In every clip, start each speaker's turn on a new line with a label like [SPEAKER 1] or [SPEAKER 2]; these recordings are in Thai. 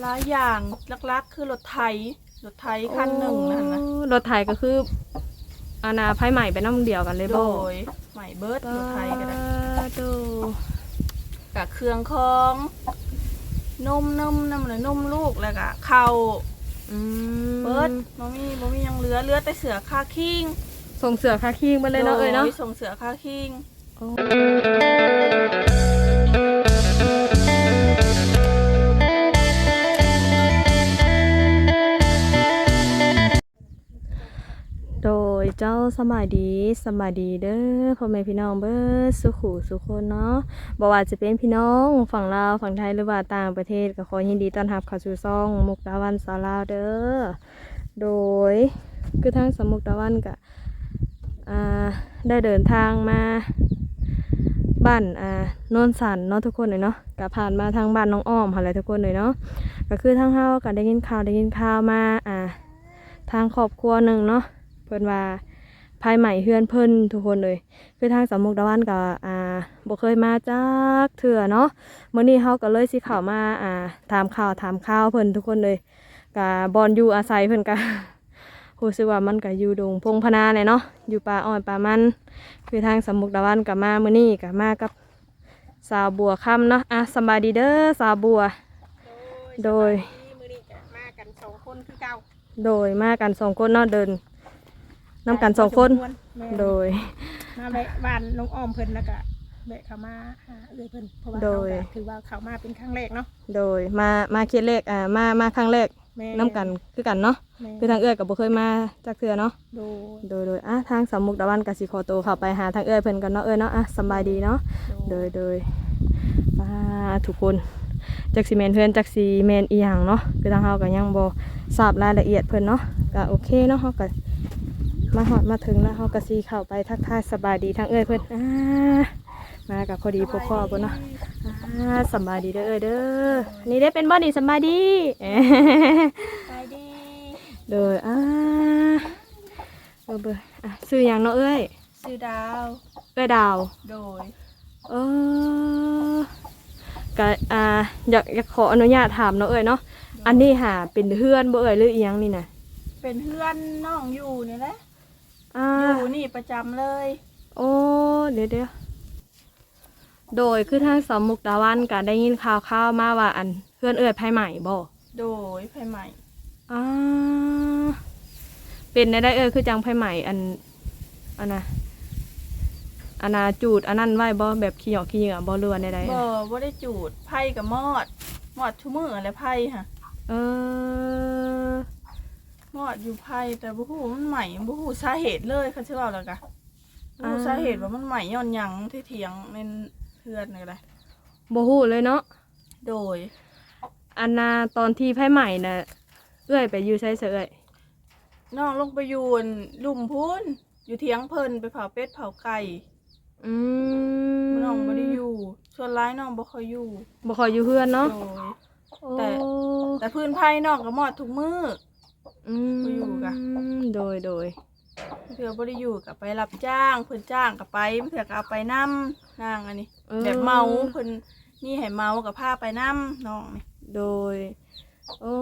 [SPEAKER 1] หลายอย่างลักๆ คือรถไถรถไถคันหนึ่งนั่นนะ
[SPEAKER 2] โอ้รถไถก็คืออาณาไผใหม่ไปน้ำเดียวกันเลย
[SPEAKER 1] โด
[SPEAKER 2] บ่
[SPEAKER 1] ยใหม่เบิร์ดรถไถก็ได้
[SPEAKER 2] ดู
[SPEAKER 1] กับเครื่องของนมนมน้ำหรือนมลูกแล้วก็ข้าว
[SPEAKER 2] อืม
[SPEAKER 1] เบิร์ดบ่มีบ่มีหยังเหลือเหลือแต่เสือคาคิง
[SPEAKER 2] ส่งเสือคาคิงมาเลยเนาะเอ้ยเนาะ
[SPEAKER 1] โดส่งเสือคาคิง
[SPEAKER 2] โอ้ ยเจ้าสบายดีสบายดีเด้อพ่อแม่พี่น้องเบิดสุขุสุขคนเนาะบ่ว่าจะเป็นพี่น้องฝั่งลาวฝั่งไทยหรือว่าต่างประเทศก็ขอยินดีต้อนรับเข้าสู่ซ่องมุกดาวันสาวลาวเด้อโดยคือทางสมุกดาวันก็อ่าได้เดินทางมาบ้านอ่าโนนสันเนาะทุกคนเลยเนาะก็ผ่านมาทางบ้านน้องอ้อมอะไรทุกคนเลยเนาะก็คือทางเฮาก็ได้ยินข่าวได้ยินข่าวมาอ่าทางครอบครัวหนึ่งเนาะ เพิ่นว่าภายใหม่เฮือนเพิ่นทุกคนเลย คือทางสามมุกดาวันก็อ่าบ่เคยมาจักเถื่อเนาะมื้อนี้เฮาก็เลยสิเข้ามาอ่าถามข่าวถามข่าวเพิ่นทุกคนเลยก็บอนอยู่อาศัยเพิ่นก็รู้สึกว่ามันก็อยู่ดงพงพนาแหละเนาะอยู่ป่าอ้อยป่ามัน คือทางสามมุกดาวันก็มามื้อนี้ก็มากับสาวบัวค่ำเนาะอะสำบายดีเด้อสาวบัว โดย
[SPEAKER 3] มือนี้จะมากันสองคนคือเก่า
[SPEAKER 2] โดยมากันสองคนเนาะเดิน นำกันสองคน
[SPEAKER 3] แม่
[SPEAKER 2] โดย
[SPEAKER 3] มาแวะบ้านน้องอ้อมเพิ่นแล้วก็แวะเข้ามาหาเอื้อยเพิ่นเพราะว่า
[SPEAKER 2] โด
[SPEAKER 3] เขา
[SPEAKER 2] ย
[SPEAKER 3] ก็ถือว่าเขามาเป็นครั้งแรกเนาะ
[SPEAKER 2] โดยมามาเคสเลขอ่ามามาครั้งแรก
[SPEAKER 3] แม่
[SPEAKER 2] น้ำกันคือกันเนาะ
[SPEAKER 3] แม่
[SPEAKER 2] คือทางเอื้อยกับบ่เคยมาจากเทื่อเนาะ
[SPEAKER 3] โดย
[SPEAKER 2] โดยโดยอะทางสามมุกดาวันกับสิขอตัวเข้าไปหาทางเอื้อยเพิ่นกันเนาะเอ้ยเนาะอะสำบายดีเนาะ โดยโดยป้าทุกคนจักสิแมนเพื่อนจักสิแมนอีหยังเนาะคือทางเฮาก็ยังบ่ทราบรายละเอียดเพิ่นเนาะก็โอเคเนาะเฮาก็ มาฮอดมาถึงแล้วเฮาก็สิเข้าไปทักทายสบายดีทางเอื้อยเพิ่นอ่ามากับพอดีพบพ่อเพิ่นเนาะอ่าสำบายดีเด้อเอ้ยเด้อนี่ได้เป็นบ่นี่สำบายดี
[SPEAKER 1] ไปดี
[SPEAKER 2] โดยอ่าเบอร์เบอร์อะซื้ออย่างเนาะเอ้ย
[SPEAKER 1] ชื่อดาว
[SPEAKER 2] เอ้ยดาว
[SPEAKER 1] โดย
[SPEAKER 2] เออก็อ่าอยากอยากขออนุญาตถามเนาะเอ้ยเนาะอันนี้หาเป็นเพื่อนบ่เอ้ยหรืออีหยังนี่นะ
[SPEAKER 1] เป็นเพื่อนน้องอยู่นี่แหละ
[SPEAKER 2] อ่า
[SPEAKER 1] อยู่นี่ประจำเลย
[SPEAKER 2] โอ้เดี๋ยวเดี๋ยวโดยคือทางสามมุกดาวันก็ได้ยินข่าวข่าวๆมาว่าอันเพื่อนเอ้ยภายใหม่บ่
[SPEAKER 1] โดยภายใหม่
[SPEAKER 2] อ่าเป็นได้ได้เอ้ยคือจังภายใหม่อันอันน่ะอันน่ะจูดอันนั้นไว้บ่แบบขี้หยอกขี้เหงื่อบ่เรือในใดๆ
[SPEAKER 1] บ่
[SPEAKER 2] อะ
[SPEAKER 1] บ่ได้จูดไผ่กับมอด มอดชุมืออะไรไผ่ฮะ
[SPEAKER 2] เออ
[SPEAKER 1] มอดอยู่ไผ่แต่บ่ฮู้มันใหม่บ่ฮู้สาเหตุเลยเขาสิเว้าแล้วกะบ่ฮู้สาเหตุว่ามันใหม่ย้อนหยังที่เถียงในเพื่อนนี่ก็ได้
[SPEAKER 2] บ่ฮู้เลยเนาะ
[SPEAKER 1] โดย
[SPEAKER 2] อันน่ะตอนที่ไผใหม่น่ะเอื้อยไปอยู่ไสเสย
[SPEAKER 1] น้องลงไปอยู่อั่นลุ่มพูนอยู่เถียงเพิ่นไปเผาเป็ดเผาไก่
[SPEAKER 2] อืม
[SPEAKER 1] น้องบ่ได้อยู่ส่วนร้ายน้องบ่ค่อยอยู่
[SPEAKER 2] บ่ค่อยอยู่เฮือนเนาะ
[SPEAKER 1] โดย
[SPEAKER 2] แต่
[SPEAKER 1] แต่พื้นไผ่น้องก็มอดทุกมื้อ
[SPEAKER 2] อืม
[SPEAKER 1] บ่อยู่กะ
[SPEAKER 2] โดยโดย
[SPEAKER 1] เถื่อบ่ได้อยู่ก็ไปรับจ้างเพิ่นจ้างก็ไปเถื่อก็เอาไปนํนางอันนี้
[SPEAKER 2] ออ
[SPEAKER 1] แบบเมาเพิ่นนี่ให้เมาก็พาไปนํน้องนี่
[SPEAKER 2] โดย โอ้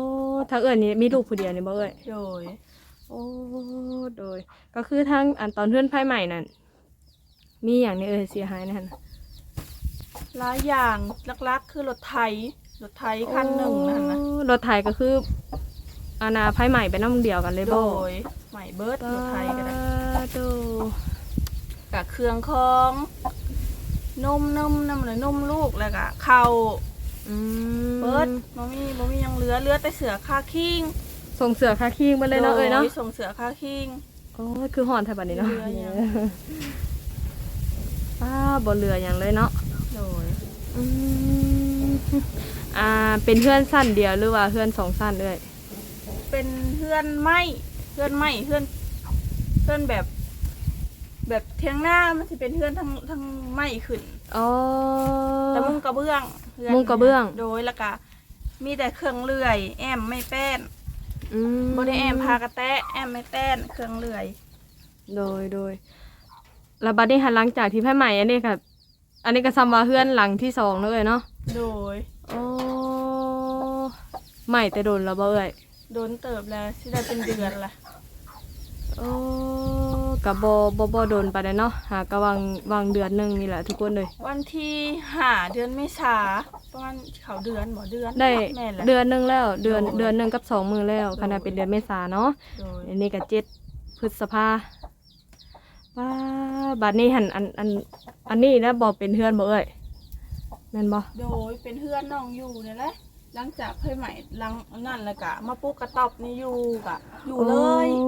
[SPEAKER 2] ทางเอื้อยนี่มีลูกผู้เดียวนี่บ่เอ้ย
[SPEAKER 1] โดย
[SPEAKER 2] โอ้โดย ก็คือทางอันตอนเพื่อนไพ่ใหม่นั่นมีอย่างนี้เออเสียหายนะฮะ
[SPEAKER 1] หลายอย่างลักๆคือรถไถรถไถคันหนึ่งนั่นนะ
[SPEAKER 2] โอ้รถไถก็คือ อาณาไพ่ใหม่ไปน้ำเดียวกันเลย
[SPEAKER 1] โด
[SPEAKER 2] บ่
[SPEAKER 1] ยใหม่เบิร์ดรถไถก็ได้
[SPEAKER 2] ดู
[SPEAKER 1] กับเครื่องของนมนมน้ำหรือนมลูกแล้วก็ข้าว
[SPEAKER 2] อืม
[SPEAKER 1] เบิร์ดบ่มีบ่มีหยังเหลือเหลือแต่เสือคาคิง
[SPEAKER 2] ส่งเสือคาคิงมาเลยเนาะเอ้ยเนาะ
[SPEAKER 1] โดส่งเสือคาคิง
[SPEAKER 2] โอ้ยคือหอนแถวบัดนี้เนาะ
[SPEAKER 1] เรือยัง
[SPEAKER 2] ป้าบ่เรืออย่างเลยเนาะ
[SPEAKER 1] โดย
[SPEAKER 2] อืมอ่าเป็นเพื่อนสั้นเดียวหรือว่าเพื่อนสองสั้นด้วย
[SPEAKER 1] เป็นเพื่อนไม้เพื่อนไม้เพื่อนเพื่อนแบบ แบบเทียงหน้ามันจะเป็นเพื่อนทั้งทั้งไม้ขึ้น
[SPEAKER 2] อ๋อ
[SPEAKER 1] แต่มุงกระเบื้องเพื่น
[SPEAKER 2] มุงกระเบื้อง
[SPEAKER 1] โดยแล้วก็มีแต่เครื่องเลื่อย แอมไม่แป้น
[SPEAKER 2] อืม
[SPEAKER 1] บได้แอมพากระแตะแอมไม่แป้นเครื่องเลื่อย
[SPEAKER 2] โดยโดยแล้วบัดนี้หันหลังจากที่ไพ่ใหม่อันนี้ค่ะอันนี้ก็ซ้ำว่าเพื่อนหลังที่สองเลยเนาะ
[SPEAKER 1] โดย
[SPEAKER 2] โอ้ใหม่แต่โดนแล้วบ่เอ้ย
[SPEAKER 1] โดนเติบแล้วสิได้เป็นเดือนละ
[SPEAKER 2] โอ้กับบ่บ่บ่โดนไปานใดเนาะหากะวางวางเดือนหนึงนี่แหละทุกคนเลย
[SPEAKER 1] วันที่ห้าเดือนเมษาประมาณเขาเดือนบ่เดือน
[SPEAKER 2] ได้
[SPEAKER 1] แม่นแหละ
[SPEAKER 2] เดือนหนึงแล้วเดือน
[SPEAKER 1] โดย
[SPEAKER 2] เดือนหนึงกับสองมือแล้วขณะเป็นเดือนเมษาเนาะ
[SPEAKER 1] โดย
[SPEAKER 2] อันนี้ก็เจ็ดพฤษภาว้าบัดนี้หันอันอันอันนี้นะบ่เป็นเฮือนบ่เอ้ยแม่นบ่
[SPEAKER 1] โดยเป็นเพื่อนน้องอยู่นี่แหละ หลังจากเพื่อนใหม่หลังนั่นแล้วกะมาปลูกกระต๊อบนี่อยู่กะอยู่เลย
[SPEAKER 2] โ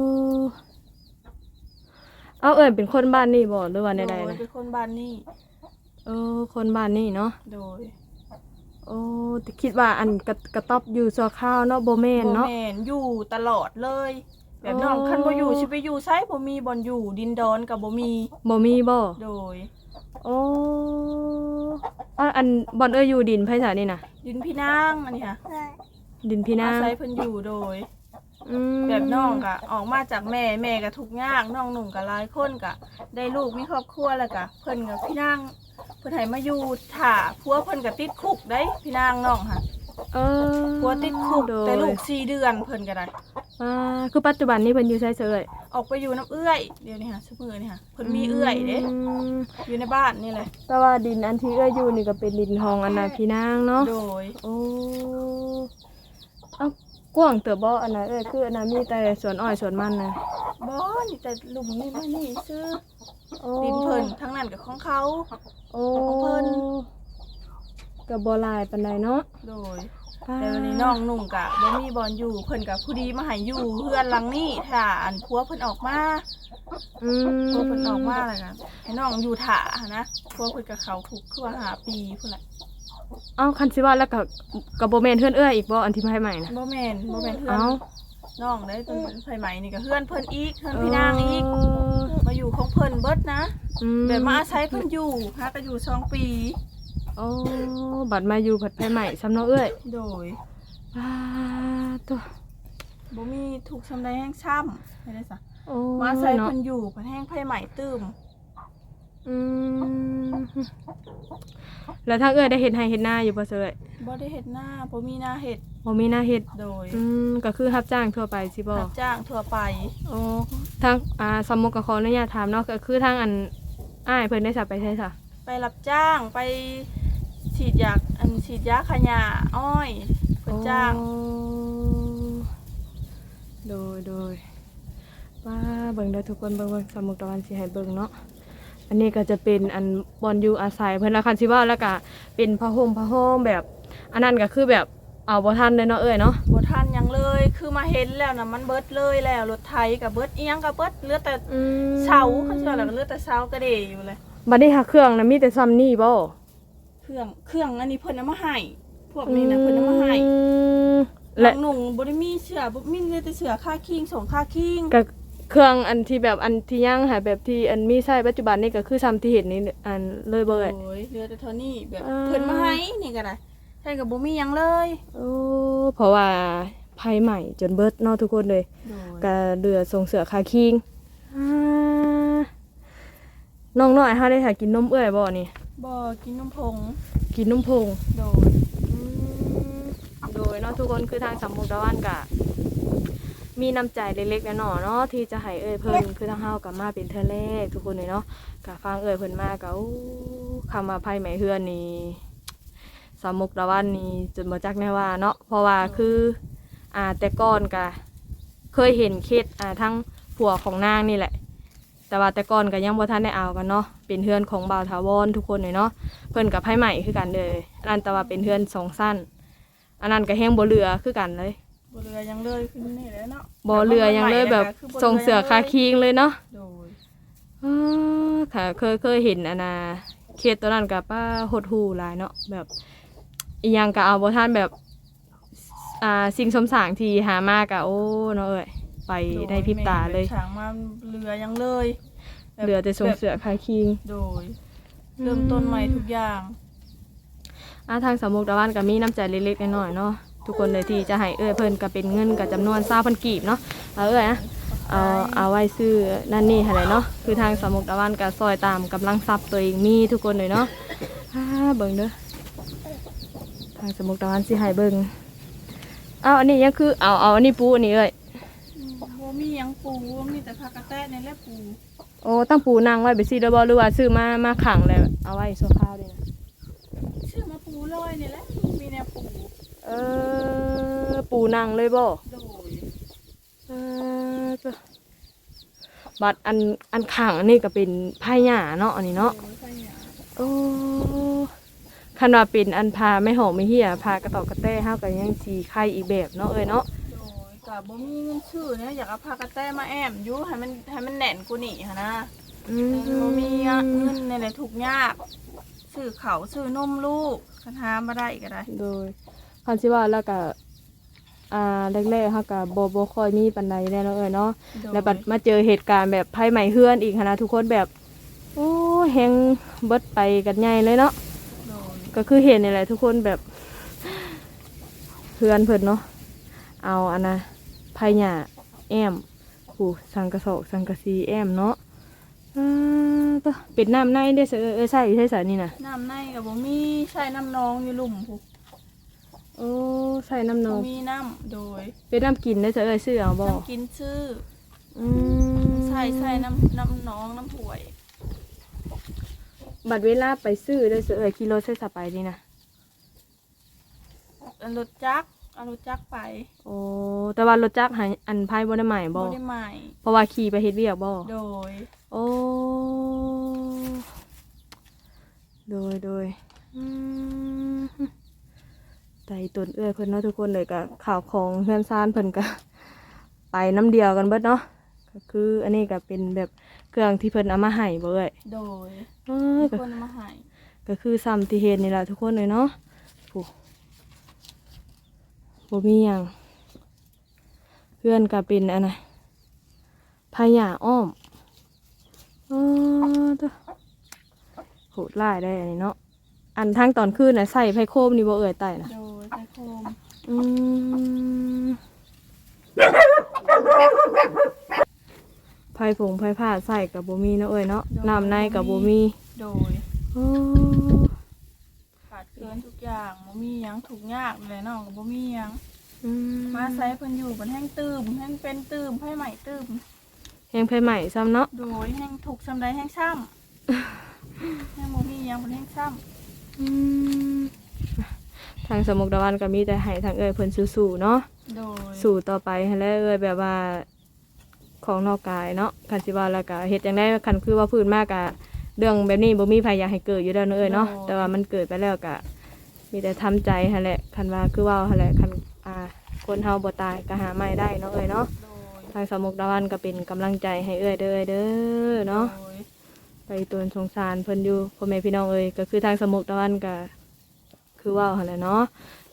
[SPEAKER 2] อ้เอาเอ้ยเป็นคนบ้านนี่บ่หรือว่า
[SPEAKER 1] โด
[SPEAKER 2] ใด
[SPEAKER 1] ย
[SPEAKER 2] ๆนะ
[SPEAKER 1] เป็นคนบ้านนี่
[SPEAKER 2] เออ คนบ้านนี่เนาะ
[SPEAKER 1] โดย
[SPEAKER 2] โอ้แต่คิดว่าอันกระกระต๊อบอยู่ซัวข้าวเนาะบ่แม่น
[SPEAKER 1] บ่
[SPEAKER 2] เนาะ
[SPEAKER 1] แม่นอยู่ตลอดเลย แบบ
[SPEAKER 2] โอ้
[SPEAKER 1] น้องคันบ่อยู่สิไปอยู่ไสบ่มีบ่อนอยู่ดินดอนกับบ่มี
[SPEAKER 2] บ่มีบ่
[SPEAKER 1] โดย
[SPEAKER 2] โอ้อะอันบ่อนเอ้ยอยู่ดินไผซะนี่น่ะ
[SPEAKER 1] ดินพี่นางอันนี้ค่ะ
[SPEAKER 2] ดินพี่นา
[SPEAKER 1] อาศัยเพิ่นอยู่โดย
[SPEAKER 2] อืม
[SPEAKER 1] แบบน้องกะออกมาจากแม่แม่ก็ทุกข์ยากน้องหนุ่มก็หลายคนกะ ได้ลูกมีครอบครัวแล้วกะเพิ่นกับพี่นางเพิ่นให้มาอยู่ถ่าผัวเพิ่นก็ติดคุกได้พี่นางน้องค่ะ
[SPEAKER 2] เออ
[SPEAKER 1] ผัวติดคุก
[SPEAKER 2] โดย
[SPEAKER 1] แต่ลูกสี่เดือนเพิ่นก็ได้
[SPEAKER 2] อ่าคือปัจจุบันนี้เพิ่นอยู่ไสเสย
[SPEAKER 1] ออกไปอยู่น้ำเอื้อย เดี๋ยวนี้ค่ะซุมื้อนี่ค่ะเพิ่นมีเอื้อยเด้
[SPEAKER 2] ม
[SPEAKER 1] อยู่ในบ้านนี่แหละ
[SPEAKER 2] แต่ว่าดินอันที่เอ้ยอยู่นี่ก็เป็นดินทองอันน่ะพี่นางเนาะ
[SPEAKER 1] โดย
[SPEAKER 2] โอ้เอ้ากว้างเติบบ่อันน่ะเอ้ยคืออันน่ะมีแต่สวนอ้อยสวนมันน่ะ
[SPEAKER 1] บ่นี่แต่ลุมนี่มานี่ซื้อ
[SPEAKER 2] โอ้
[SPEAKER 1] ดินเพิ่นทั้งนั้นกับของเขา
[SPEAKER 2] โอ้
[SPEAKER 1] ของเพิ่น
[SPEAKER 2] ก็บ่หลายปานใดเนาะ
[SPEAKER 1] โดย แต่วันนี้น้องนุ่งกะบ่มีบอลอยู่เพิ่นกับผู้ดีมาให้อยู่เพื่อนหลังนี้ถ้าอันผัวเพิ่นออกมา
[SPEAKER 2] อืม
[SPEAKER 1] ผัวเพิ่นออกมาแล้วกันให้น้องอยู่ถ่านะผัวเพิ่นกับเขาคุกคือว่าหาปีพุ่นแหละ
[SPEAKER 2] เอ้าคันสิว่าแล้วก็ก็บ่แม่นเฮือนเอ้ยอีกบ่อันที่มาให้ใหม่น่ะ
[SPEAKER 1] บ่แม่นบ่แม่นเพื่อน
[SPEAKER 2] เอ้า
[SPEAKER 1] น้องได้ต้นไผใหม่นี่ก็เพื่อนเพิ่นอีกเพื่อนพี่นางอีก
[SPEAKER 2] เออ
[SPEAKER 1] มาอยู่ของเพิ่นเบิดนะ
[SPEAKER 2] อืม
[SPEAKER 1] แบบมาอาศัยเพิ่นอยู่หาก็อยู่สองปี
[SPEAKER 2] โอ้บัดมาอยู่ผัดไปใหม่ซ้ำเนาะเอ้ย
[SPEAKER 1] โดย
[SPEAKER 2] ว้าตัว
[SPEAKER 1] บ่มีถูกซำใดแห้งช้ำไม่ได้ซะ
[SPEAKER 2] โอ้
[SPEAKER 1] มาอาศัย
[SPEAKER 2] เนาะ
[SPEAKER 1] เพิ่นอยู่เพิ่นแห้งไผใหม่ตื้ม
[SPEAKER 2] อืมแล้วถ้าเอ้ยได้เห็ดให้เห็ดหน้าอยู่บ่เซย
[SPEAKER 1] บ่ได้เฮ็ดหน้าบ่มีหน้าเฮ็ด
[SPEAKER 2] บ่มีหน้าเห็ด
[SPEAKER 1] โดย
[SPEAKER 2] อืมก็คือรับจ้างทั่วไปสิบ่
[SPEAKER 1] รับจ้างทั่วไป
[SPEAKER 2] โอ้ทางอ่าสมมุติก็ขออนุญาตถามเนาะก็คือทางอันอ้ายเพิ่นได้สับไปใช่ซะ
[SPEAKER 1] ไปรับจ้างไป ฉีดยาอันฉีดยาขยะอ้อยเพิ่นจ้าง
[SPEAKER 2] โอ้โดยโดยว่าเบิ่งเด้อทุกคนเบิ่งเบิ่งสมมุติตะวันสิให้เบิ่งเนาะอันนี้ก็จะเป็นอันบอนอยู่อาศัยเพิ่นละคันสิว่าแล้วก็เป็นผ้าห่มผ้าห้อมแบบ อันนั้นก็คือแบบเอาบ่ทันเลยเนาะเอ้ยเนาะ
[SPEAKER 1] บ่ทันหยังเลย คือมาเห็นแล้วนะมันเบิดเลยแล้วรถไถกับเบิดอีหยังกับเบิดเหลือแต่
[SPEAKER 2] อืม
[SPEAKER 1] เสาเขาเชื่อแล้วก็เหลือแต่เสากระเดยอยู่เลย
[SPEAKER 2] บัดนี้หาเครื่องนะมีแต่ซ้ำนี่บ่
[SPEAKER 1] เค รื่องเครื่องอันนี้เพิ่นเอามาให้พวกนี้นะเพิ่นเอามาให้
[SPEAKER 2] อืม
[SPEAKER 1] และ
[SPEAKER 2] และ
[SPEAKER 1] หนุ่งบ่ได้มีเสื้อบ่มีแต่เสื้อค่าคิงส่งค่าคิง
[SPEAKER 2] ก็เครื่องอันที่แบบอันที่ย่างหาแบบที่อันมีใช้ปัจจุบันนี่ก็คือซ้ำที่เห็นนี่อันเลยเบ่เอ้ย
[SPEAKER 1] โอ้ยเหลือแต่เท่านี้แบบ
[SPEAKER 2] อ่า
[SPEAKER 1] เพิ่นมาให้นี่ก็ได้ใช่ก็บ่มีหยังเลย
[SPEAKER 2] โอ้เพราะว่าภัยใหม่จนเบิดเนาะทุกคนเลย
[SPEAKER 1] โดย
[SPEAKER 2] ก็เดือส่งเสือคาคิงอ่าน้องน้อยเฮาได้หากินนมเอื้อยบ่นี่
[SPEAKER 1] บ่กินนมผง
[SPEAKER 2] กินนมพง
[SPEAKER 1] โดย
[SPEAKER 2] โดยเนาะทุกคนคือทางสำมุกดาวันกะ มีน้ำใจเล็กๆน้อยๆเนาะที่จะให้เอ้ยเพิ่นคือทางเฮากับมาเป็นเทื่อแรกทุกคนเลยเนาะกะฟังเอ้ยเพิ่นมาก็อู้คำว่าภัยไหมเฮือนนี่สำมุกดาวันนี่จนบ่จักแน่ว่าเนาะเพราะว่าคืออ่าแต่ก่อนกะ เคยเห็นเคสอ่าทั้งผัวของนางนี่แหละ แต่ว่าแต่ก่อนก็ยังบ่ทันได้เอากันเนาะเป็นเฮือนของบ่าวถาวรทุกคนเลยเนาะเพิ่นกับไผใหม่คือกันเลยอันนั้นแต่ว่าเป็นเฮือนสองสั้น อันนั้นก็แห้งบ่เรือคือกันเลย
[SPEAKER 1] บ่เหลือหยังเลยคือนี่แหละเนาะ
[SPEAKER 2] บ่เรือหยังเลยแบบส่งเสือคาคิงเลยเนาะ
[SPEAKER 1] โดย
[SPEAKER 2] อ้าค่ะเคยเคยเห็นอันน่ะเคสตัวนั้นกับป้าหดหูหลายเนาะแบบอีหยังก็เอาบ่ทันแบบอ่าสิ่งสมสางที่หามากะโอ้เนาะเอ้ย ไปได้พริบตาเลย
[SPEAKER 1] แม่แบบฉางมาเหลือหยังเลยแบบ
[SPEAKER 2] เหลือแต่ส่งเสือคาคิง
[SPEAKER 1] โดย เริ่มต้นใหม่ทุกอย่าง
[SPEAKER 2] อาทางสามมุกตะวันก็มีน้ำใจเล็กๆน้อยๆเนาะทุกคนเลยที่จะให้เอ้ยเพิ่นก็เป็นเงินกับจำนวน20,000กีบเนาะเอาเอ้ยนะเอาเอาไว้ซื้อนั่นนี่หั่นแหละเนาะคือทางสามมุกตะวันก็ซอยตามกำลังทรัพย์ตัวเองมีทุกคนเลยเนาะอ่าเบิ่งเด้อทางสามมุกตะวันสิให้เบิ่งเอาอันนี้ยังคือเอาเอาอันนี้ปูอันนี้เอ้ย
[SPEAKER 1] อืม บ่มีหยังปูมีแต่ผักกระแตนี่แหละปู
[SPEAKER 2] โอ้ตั้งปูนางไว้ไปซีเดอบอหรือว่าซื้อมามาขังเลยเอาไว้ชั่วคราวนี่นะ
[SPEAKER 1] ชื่อมาปูลอยนี่แหละมีแนวปู
[SPEAKER 2] เออปูนางเลยบ่
[SPEAKER 1] โดย
[SPEAKER 2] เออจ้ะบัดอันอันขังอันนี้ก็เป็นไผ่หญ้าเนาะอันนี้เนาะ
[SPEAKER 1] โดยใช่หยัง
[SPEAKER 2] โอ้คันว่าเป็นอันพาไม่หอมไม่เหี้ยพากระตอกกระแต้ห้ากันยังสีไข่อีกแบบเนาะเอ้ยเนาะ
[SPEAKER 1] โดย ก็บ่มีเงินชื่อเนี่ยอยากเอาผักกระแตมาแอมอยู่ให้มันให้มันแน่นกูนี่หั่นนะ
[SPEAKER 2] อื
[SPEAKER 1] แต่บ่มีเงินนี่แหละทุกข์ยากซื้อเขาวซื้อนมลูกคันหามาได้ก็ได้
[SPEAKER 2] โดยคันสิว่าแล้วก็อ่าแรกๆเฮาก็บ่บ่ค่อยมีปานใดแน่เนาะเอ้ยเนาะ
[SPEAKER 1] โดย
[SPEAKER 2] แล้วบัดมาเจอเหตุการณ์แบบไฟไหม้เฮือนอีกหั้นนะทุกคนแบบ โอ้แฮงเบิดไปกันใหญ่เลยเนาะ
[SPEAKER 1] โดย
[SPEAKER 2] ก็คือเห็นนี่แหละทุกคนแบบเพื่อนเพิ่นเนาะเอาอันนะ ไผ่หญ้าแอมผูสังกะโสกสังกะสีแอมเนาะอ่าต่อเป็นน้ำในได้อเสยเออใช่ใช่สานี่นะ
[SPEAKER 1] น้ำในก็บ่มีใช้น้ำนองอยู่ลุ่มพุก
[SPEAKER 2] โอ้ใส่น้ำน
[SPEAKER 1] บ่
[SPEAKER 2] อง
[SPEAKER 1] มีน้ำโดย
[SPEAKER 2] เป็นน้ำกินได้อเสยเออซื้อเอาบ่
[SPEAKER 1] น้ำกินชื่อ
[SPEAKER 2] อืม
[SPEAKER 1] ใส่ใส่น้ำน้ำนองน้ำห่วย
[SPEAKER 2] บัดเวลาไปซื้อได้อเสยเออกิโลใส่สไปนี่นะ
[SPEAKER 1] เอารถจักร เอารถจักรไป
[SPEAKER 2] โอ้แต่ว่ารถจักรหาอันไพ่บ่ได้ใหม่บ่
[SPEAKER 1] บ่ได้ใหม่
[SPEAKER 2] เพราะว่าขี่ไปเฮ็ดเวียกบ่
[SPEAKER 1] โดย
[SPEAKER 2] โอ้โดยโดยอืมไต่ตนเอื้อยเพิ่นเนาะทุกคนเลยกับข่าวของเพื่อนซานเพิ่นก็ไปน้ำเดียวกันเบิดเนาะก็คือ อันนี้ก็เป็นแบบเครื่องที่เพิ่นเอามาให้บ่เอ้ย
[SPEAKER 1] โดย
[SPEAKER 2] เอ้ย
[SPEAKER 1] มี
[SPEAKER 2] ก็
[SPEAKER 1] คนเอามาให้
[SPEAKER 2] ก็คือซ้ำที่เห็นนี่แหละทุกคนเลยเนาะผู้ บ่มีหยังเพื่อนก็เป็นอันน่ะพายาอ้อมอ๋อตัวโหดร้ายได้อันนี้เนาะอันทั้งตอนคืนน่ะใส่ไผ่โคมนี่บ่เอ่ยไต่น่ะ
[SPEAKER 1] โดยใส่โคม
[SPEAKER 2] อืมไผ่ผงไผ่ผ้าใส่กับบ่มีเนาะเอ่ยเนาะน้ำในกับบ่มี
[SPEAKER 1] โดย
[SPEAKER 2] อ๋อ
[SPEAKER 1] ขาดเกินทุกอย่างบ่มีหยังถูกข์ยากเลยน้องก็บ่มีหยัง
[SPEAKER 2] อื
[SPEAKER 1] มาใส่เพิ่นอยู่บนแห้งตื้มแห้งเป็นตื้มไผใหม่ตื้ม
[SPEAKER 2] แหงไผ่ใหม่ซ้ำเนาะ
[SPEAKER 1] โดยแห้งถูกซำใดแห้งช้ำแห้งบ่มีหยังบนแห้งช้ำ
[SPEAKER 2] อืมทางสมุกดาวันก็มีแต่ให้ทางเอ่ยเพิ่นสู้ๆเนาะ
[SPEAKER 1] โดย
[SPEAKER 2] สู่ต่อไปให้แล้วเอ่ยแบบว่าของนอกกายเนาะคันสิว่าแล้วก็เฮ็ดจังได๋คันคือว่าพื้นมากอะ เรื่องแบบนี้บ่มีใครอยากให้เกิดอยู่แล้วเนาะเอ่ยเนาะ แต่ว่ามันเกิดไปแล้วก็มีแต่ทำใจหั่นแหละคันว่าคือว่าหั่นแหละคันอ่า คนเฮาบ่ตายก็หาใหม่ได้เนาะเอ่ยเนาะ
[SPEAKER 1] โดย
[SPEAKER 2] ทางสมุกดาวันก็เป็นกำลังใจให้เอ่ยเด้อเอ่ยเด้อเนาะ
[SPEAKER 1] โดย
[SPEAKER 2] ไปตวนสงสารเพิ่นอยู่พ่อแม่พี่น้องเอ้ยก็คือทางสมุกตะวันก็คือเว่าหั่นแหละเนาะ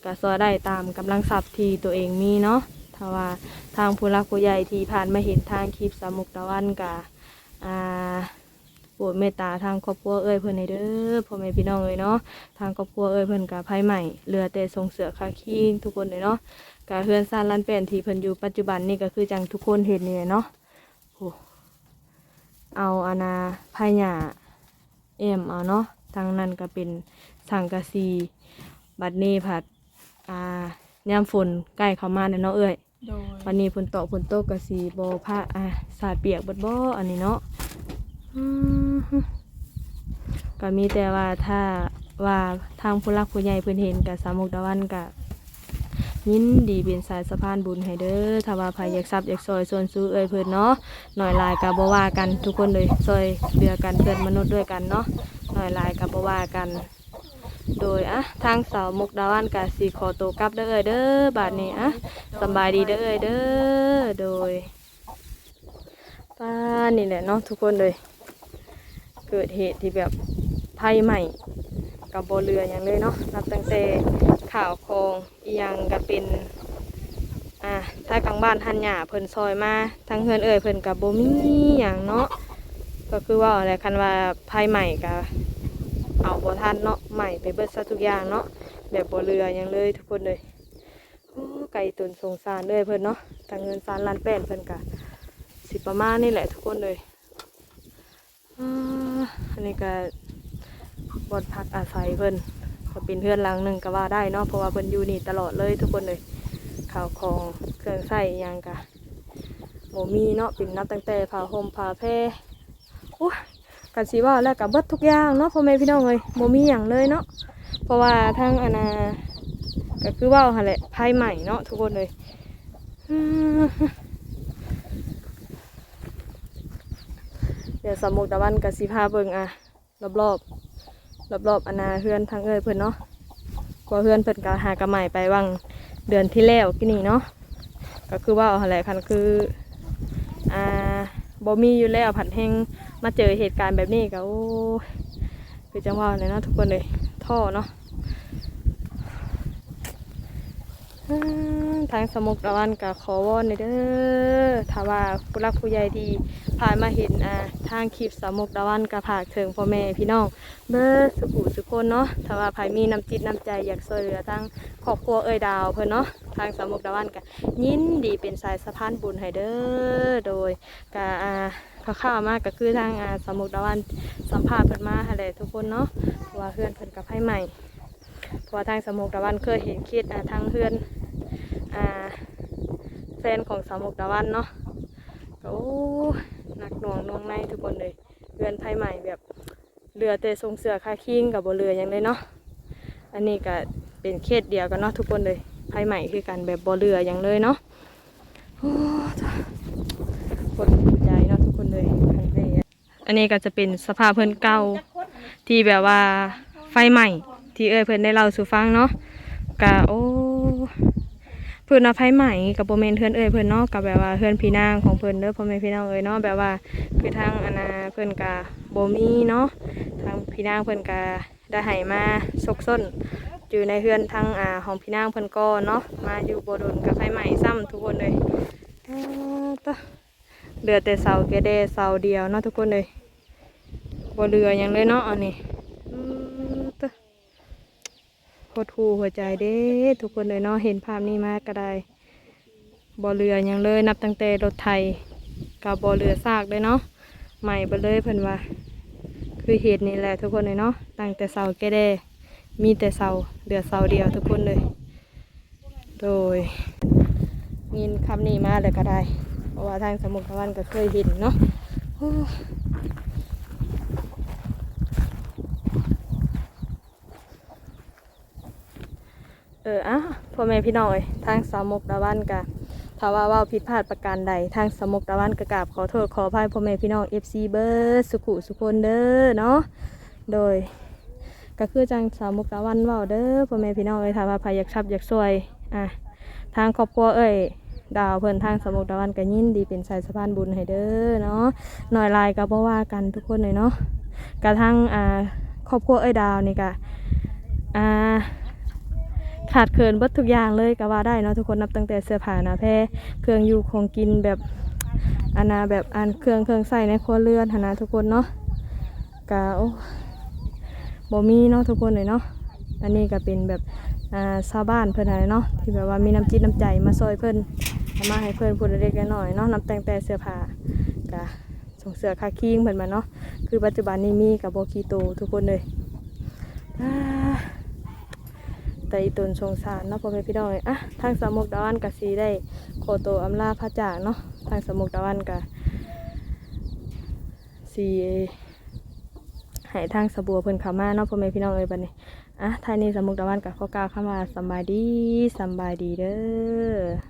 [SPEAKER 2] ก็ซอยได้ตามกำลังทรัพย์ที่ตัวเองมีเนาะถ้าว่าทางผู้รักผู้ใหญ่ที่ผ่านมาเห็นทางคลิปสมุกตะวันก็อ่า โปรดเมตตาทางครอบครัวเอ้ยเพิ่นให้เด้อพ่อแม่พี่น้องเอ้ยเนาะทางครอบครัวเอ้ยเพิ่นก็ภัยใหม่เหลือแต่ส่งเสือคาคีงทุกคนเลยเนาะก็เฮือนซ่านลันแป้นที่เพิ่นอยู่ปัจจุบันนี่ก็คือจังทุกคนเห็นนี่แหละเนาะโอ้เอาอานาพายาเอ็มเอาเนาะทางนั้นก็เป็นสังกะสีบัดนี้ผัดอ่ายามฝนใกล้เข้ามาแล้วเนาะเอ้ย
[SPEAKER 1] โดย
[SPEAKER 2] วันนี้ฝนตกฝนตกกะสีโบผ้าอ่าสาดเปียกเบดบ่อันนี้เนาะอืม ก็มีแต่ว่าถ้าว่าทางผู้รักผู้ใหญ่เพิ่นเห็นกับสามุกตะวันกะยินดีเป็นสายสะพานบุญให้เด้อถ้าว่าใครอยากซับอยากซอยส่วนซื้อเอ้ยเพิ่นเนาะหน่อยลายกับบ่ว่ากันทุกคนเลยซอยเดือกันเพื่อนมนุษย์ด้วยกันเนาะหน่อยลายกับบ่ว่ากัน โดยอะทางสาวมุกดาวันกาสีขอตกลับเด้อเอ้ยเด้อบาดนี้อะสบายดีเด้อเอ้ยเด้อโดยป้านี่แหละเนาะทุกคนเลย เกิดเหตุที่แบบไฟไหม้กับบเรืออย่างเลยเนาะนับตั้งแต่ข่าวคองอียังก็เป็นอ่าถ้ากลางบ้านทันหยาเพิ่นซอยมาทางเฮือนเอ่ยเพิ่นกับโบมีหยังเนาะก็คือว่าอะไรคันว่าภายใหม่ก็เอาบ่ทันเนาะใหม่ไปเบิดซะทุกอย่างเนาะแบบบเหลือหยังเลยทุกคนเลยไก่ตุนสงสารเลยเพิ่นเนาะทางเงินซานล้านแป้นเพิ่นก็สิประมาณนี่แหละทุกคนเลย อันนี้ก็บอนพักอาศัยเพิ่นก็เป็นเพื่อนหลังหนึ่งก็ว่าได้เนาะเพราะว่าเพิ่นอยู่นี่ตลอดเลยทุกคนเลยข่าวของเครื่องใช้อิหยังกะโมมีเนาะเป็นนับตั้งแต่ผ้าห่มผ้าแพรโอ้กันสีว่าแล้วกับเบิดทุกอย่างเนาะพ่อแม่พี่น้องเลยโมมีอย่างเลยเนาะเพราะว่าทั้งอนนาก็คือว่าหั่นแหละภายใหม่เนาะทุกคนเลยอืมเดี๋ยวสมุกตะวันกับสีพาเบิงอะรอบรอบรอบรอบๆอนนาเฮือนทางเอ้ยเพื่อนเนาะกว่าเฮือนเพื่อนก็หากระใหม่ไปวังเดือนที่แล้วกี่นี่เนาะก็คือว่าอะไรคันคืออ่าบ่มีอยู่แล้วผัดแห้งมาเจอเหตุการณ์แบบนี้ก็โอ้คือจังหวะเลยนะทุกคนเลยท่อเนาะอืม ทางสมุกตะวันกับขอวอนเด้อถ้าว่าผู้รักผู้ใหญ่ที่ผ่านมาเห็นอ่าทางคลิปสมุกตะวันกับผากถึงพ่อแม่พี่น้องเบิร์สุขุสุคนเนาะถ้าว่าภายมีน้ำจิตน้ำใจอยากช่วยเหลือทางครอบครัวเอ่ยดาวเพื่อนเนาะทางสมุกตะวันกับยินดีเป็นสายสะพานบุญให้เด้อโดยกาอาข้าวมากก็คือทางอาสมุกดาวันสัมภาษณ์เพิ่นมาให้เลยทุกคนเนาะเพราะว่าเพื่อนเพิ่นกับให้ใหม่ เพราะทางสมุกดาวันเคยเห็นคลิปทางเพื่อนอแฟนของสมุกดาวันเนาะก็โอ้หนักหน่วงหน่วงในทุกคนเลยเพื่อนไพ่ใหม่แบบเรือเตะทรงเสือคาคิงกับบเรือยังเลยเนาะอันนี้ก็เป็นเคสเดียวกันเนาะทุกคนเลยไพ่ใหม่คือกันแบบบเรืออย่างเลยเนาะโอ้จะปวดใจเนาะทุกคนเลยอันนี้ก็จะเป็นสภาพเพิ่นเก่าที่แบบว่าไฟใหม่ ที่เอ้ยเพิ่อนได้เล่าสู่ฟังเนาะกะโอ้เพิ่อนอาไฟใหม่กับโบเมนเพื่อนเอ้ยเพิ่อนเนาะกับแบบว่าเพื่อนพี่นางของเพิ่อนเด้อพ่อแม่พี่น้องเอ้ยเนาะแบบว่าคือทางอนาเพิ่อนกะโบมีเนาะทางพี่นางเพิ่อนกะได้ให้มาซกส้นอยู่ในเฮือนทางอ่าของพี่นางเพิ่อนก็เนาะมาอยู่โบโดนกับไฟใหม่ซ้ำทุกคนเลยเหลือแต่เสาแกเดเสาเดียวเนาะทุกคนเลยบ่เหลือยังเลยเนาะอันนี้ โคตรหูหัวใจเด้ทุกคนเลยเนาะเห็นภาพนี้มาก็ได้บ่เหลือยังเลยนับตั้งแต่รถไทยกับบ่เหลือซากเลยเนาะใหม่ไปเลยเพิ่นว่า คือเหตุนี้แหละทุกคนเลยเนาะตั้งแต่เสาแกเดมีแต่เสาเดือเสาเดียวทุกคนเลย โดยมีคำนี้มาเลยก็ได้ เพราะว่าทางสมุทรวันก็เคยเห็นเนาะ เอออะพ่อแม่พี่น้องเอ้ยทางสามุกดาวันกะถ้าว่าว่าผิดพลาดประการใดทางสมุกดาวันกะกราบขอโทษขออภัยพ่อแม่พี่น้อง FC เบอร์สุขุสุคนเด้อเนาะโดย ก็คือจังสาวมุกตะวันเว่าเด้อพ่อแม่พี่น้องเอ้ยถาว่าใครอยากชับอยากช่วยอะทางครอบครัวเอ้ยดาวเพิ่นทางสมุกตะวันก็ยินดีเป็นสายสะพานบุญให้เด้อเนาะหน่อยลายก็บ่ว่ากันทุกคนเลยเนาะกระทั่งอ่าครอบครัวเอ้ยดาวนี่ก็อ่า ขาดเคินเบิดทุกอย่างเลยก็ว่าได้เนาะทุกคนนับตั้งแต่เสื้อผ้านาแพรเครื่องอยู่ของกินแบบอันนาแบบอันเครื่องเครื่องใส่ในครัวเรือนหนะทุกคนเนาะก็โอ้บ่มีเนาะทุกคนเลยเนาะอันนี้ก็เป็นแบบอ่าชาวบ้านเพิ่นอะไรเนาะที่แบบว่ามีน้ำจิตน้ำใจมาซอยเพิ่นเอามาให้เพิ่นพูดเล็กๆน้อยๆเนาะนำแต่งแต่เสื้อผ้าก็ส่งเสื้อคาคิงเพิ่นมาเนาะคือปัจจุบันนี้มีกับโบคีโตทุกคนเลยอ่า ต่อีตนสงสารเนาะพ่อแม่พี่น้องอ้ยอะทางสมุกดาวันกับสีได้โคโตอำลาพระจากเนาะทางสมุกดาวันกับสีให้ทางสบัวเพิ่นขามาเนาะพ่อแม่พี่น้องเอ้ยบัดนี้อะทายนี้สมุกตะวันกับข้อกล่าวเข้ามาสบายดีสบายดีเด้อ